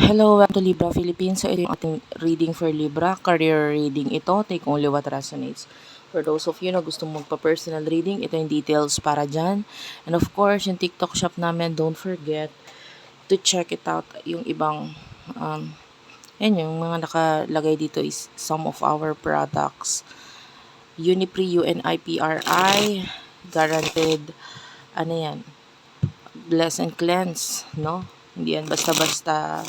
Hello, welcome to Libra Philippines. So, ito yung ating reading for Libra. Career reading ito. Take only what resonates. For those of you na gustong magpa-personal reading, ito yung details para dyan. And of course, yung TikTok shop namin, don't forget to check it out. Yung ibang, um, yan yung mga nakalagay dito is some of our products. Unipri, UNIPRI, guaranteed, ano yan, bless and cleanse, no? Hindi yan basta-basta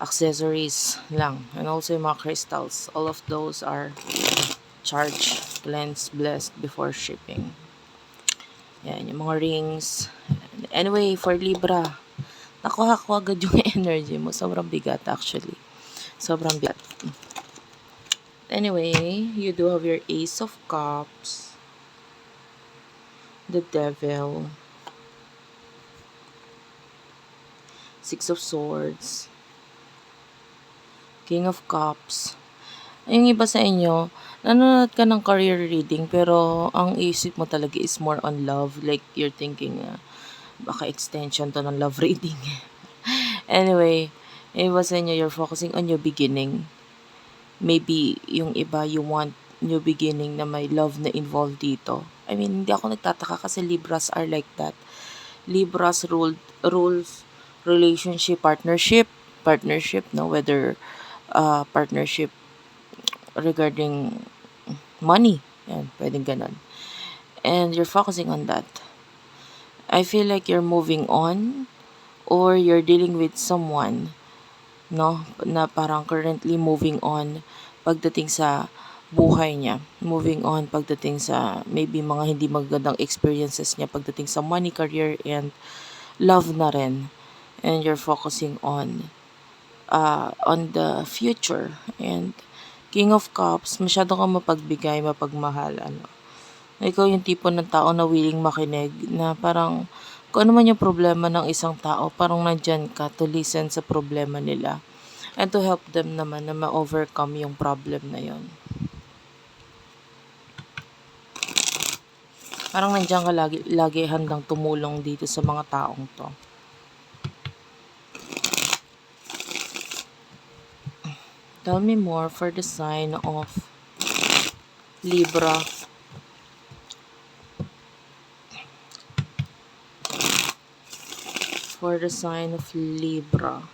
accessories lang. And also yung mga crystals. All of those are charged, cleansed, blessed before shipping. Yan, yung mga rings. Anyway, for Libra, nakuha ko agad yung energy mo. Sobrang bigat actually. Sobrang bigat. Anyway, you do have your Ace of Cups. The Devil. Six of Swords. King of Cups. Yung iba sa inyo, nanonood ka ng career reading pero ang isip mo talaga is more on love. Like you're thinking, uh, baka extension to ng love reading. anyway, yung iba sa inyo, you're focusing on your beginning. Maybe yung iba, you want new beginning na may love na involved dito. I mean, hindi ako nagtataka kasi Libras are like that. Libras ruled, rules relationship, partnership, partnership, no? Whether uh, partnership regarding money. Yan, pwedeng ganun. And you're focusing on that. I feel like you're moving on or you're dealing with someone, no? Na parang currently moving on pagdating sa buhay niya. Moving on pagdating sa maybe mga hindi magandang experiences niya pagdating sa money, career, and love na rin. And you're focusing on uh, on the future. And King of Cups, masyado kang mapagbigay, mapagmahal. Ano. Ikaw yung tipo ng tao na willing makinig, na parang kung ano man yung problema ng isang tao, parang nandyan ka to listen sa problema nila. And to help them naman na ma-overcome yung problem na yon. Parang nandyan ka lagi, lagi handang tumulong dito sa mga taong to. Tell me more for the sign of Libra. For the sign of Libra.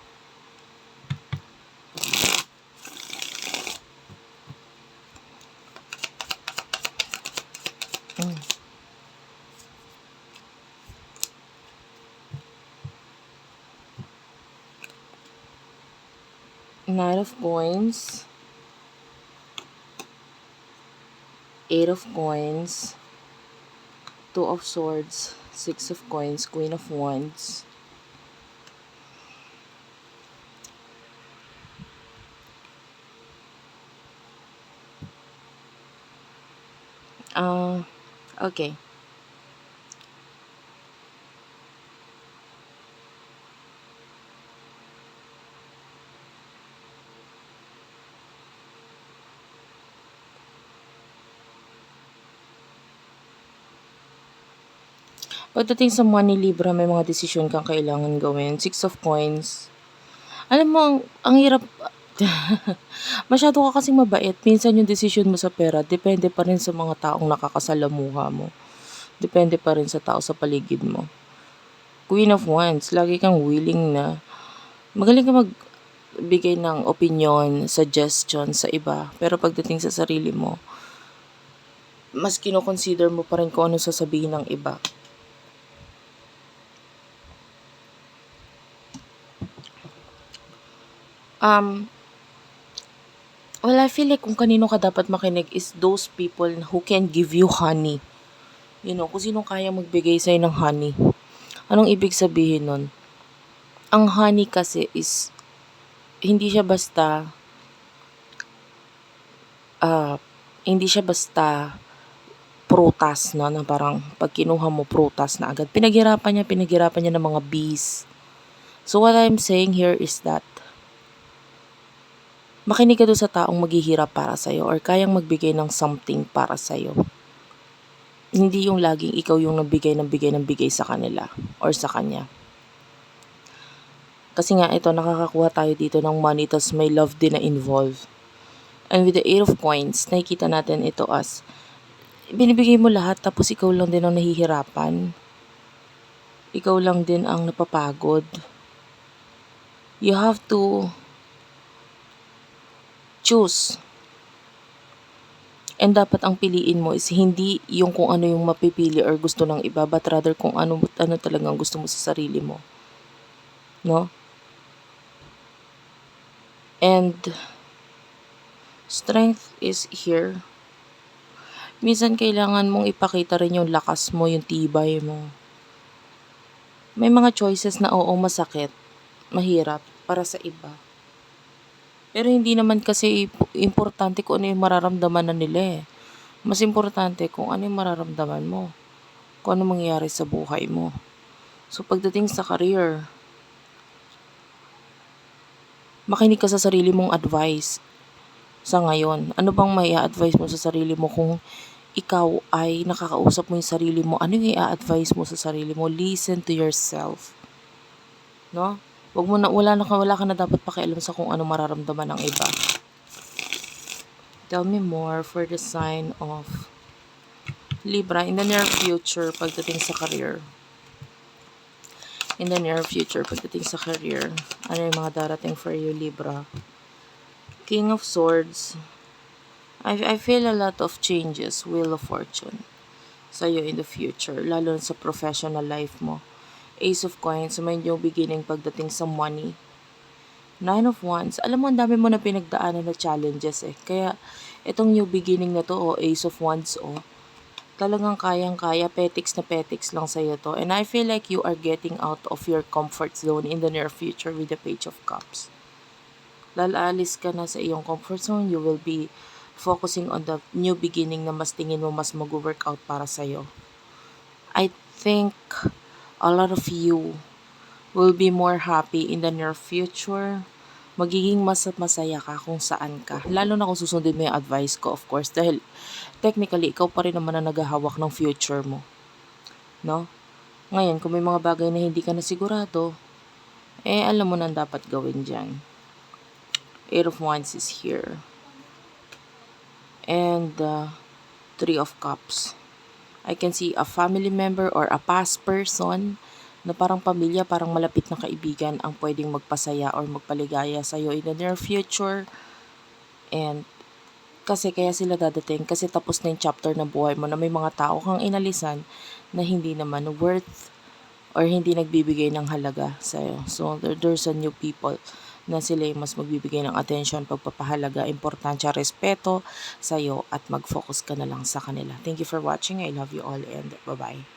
Knight of Coins. Eight of Coins. Two of Swords. Six of Coins. Queen of Wands. Ah, okay. Pagdating sa money libra, may mga desisyon kang kailangan gawin. Six of coins. Alam mo, ang, ang hirap, masyado ka kasing mabait. Minsan yung desisyon mo sa pera, depende pa rin sa mga taong nakakasalamuha mo. Depende pa rin sa tao sa paligid mo. Queen of Wands, lagi kang willing na, magaling ka magbigay ng opinion, suggestion sa iba. Pero pagdating sa sarili mo, mas kinoconsider mo pa rin kung ano sasabihin ng iba. Um, well, I feel like kung kanino ka dapat makinig is those people who can give you honey. You know, kung sino kaya magbigay sa'yo ng honey. Anong ibig sabihin nun? Ang honey kasi is, hindi siya basta, ah, hindi siya basta prutas, no? Na parang pag kinuha mo prutas na agad. Pinaghirapan niya, pinaghirapan niya ng mga bees. So what I'm saying here is that makinig ka doon sa taong maghihirap para sa'yo or kayang magbigay ng something para sa'yo. Hindi yung laging ikaw yung nagbigay ng bigay ng bigay sa kanila or sa kanya. Kasi nga ito, nakakakuha tayo dito ng money tas may love din na involved. And with the Eight of Coins, nakikita natin ito as binibigay mo lahat tapos ikaw lang din ang nahihirapan. Ikaw lang din ang napapagod. You have to choose. And dapat ang piliin mo is hindi yung kung ano yung mapipili or gusto ng iba, but rather kung ano, ano talagang gusto mo sa sarili mo. No? And strength is here. Minsan kailangan mong ipakita rin yung lakas mo, yung tibay mo. May mga choices na oo masakit, mahirap para sa iba. Pero hindi naman kasi importante kung ano yung mararamdaman na nila eh. Mas importante kung ano yung mararamdaman mo. Kung ano mangyayari sa buhay mo. So pagdating sa career, makinig ka sa sarili mong advice sa ngayon. Ano bang may advice mo sa sarili mo kung ikaw ay nakakausap mo yung sarili mo? Ano yung i-advise mo sa sarili mo? Listen to yourself. No? Wag mo na, wala, na, wala ka na dapat pakialam sa kung ano mararamdaman ng iba. Tell me more for the sign of Libra in the near future pagdating sa career. In the near future pagdating sa career. Ano yung mga darating for you, Libra? King of Swords. I, I feel a lot of changes, Wheel of Fortune, sa'yo in the future, lalo na sa professional life mo. Ace of Coins, may new beginning pagdating sa money. Nine of Wands, alam mo, ang dami mo na pinagdaanan na challenges eh. Kaya, itong new beginning na to, o Ace of Wands, o, talagang kayang-kaya, petics na petics lang sa'yo to. And I feel like you are getting out of your comfort zone in the near future with the Page of Cups. Lalalis ka na sa iyong comfort zone, you will be focusing on the new beginning na mas tingin mo mas mag-workout para sa'yo. I think a lot of you will be more happy in the near future. Magiging mas masaya ka kung saan ka. Lalo na kung susundin mo yung advice ko, of course. Dahil technically, ikaw pa rin naman ang naghahawak ng future mo. No? Ngayon, kung may mga bagay na hindi ka na sigurado, eh, alam mo na dapat gawin dyan. Eight of Wands is here. And uh, Three of Cups. I can see a family member or a past person na parang pamilya, parang malapit na kaibigan ang pwedeng magpasaya or magpaligaya sa'yo in the near future. And kasi kaya sila dadating kasi tapos na yung chapter ng buhay mo na may mga tao kang inalisan na hindi naman worth or hindi nagbibigay ng halaga sa'yo. So, there, there's a new people na sila yung mas magbibigay ng attention, pagpapahalaga, importansya, respeto sa'yo at mag-focus ka na lang sa kanila. Thank you for watching. I love you all and bye-bye.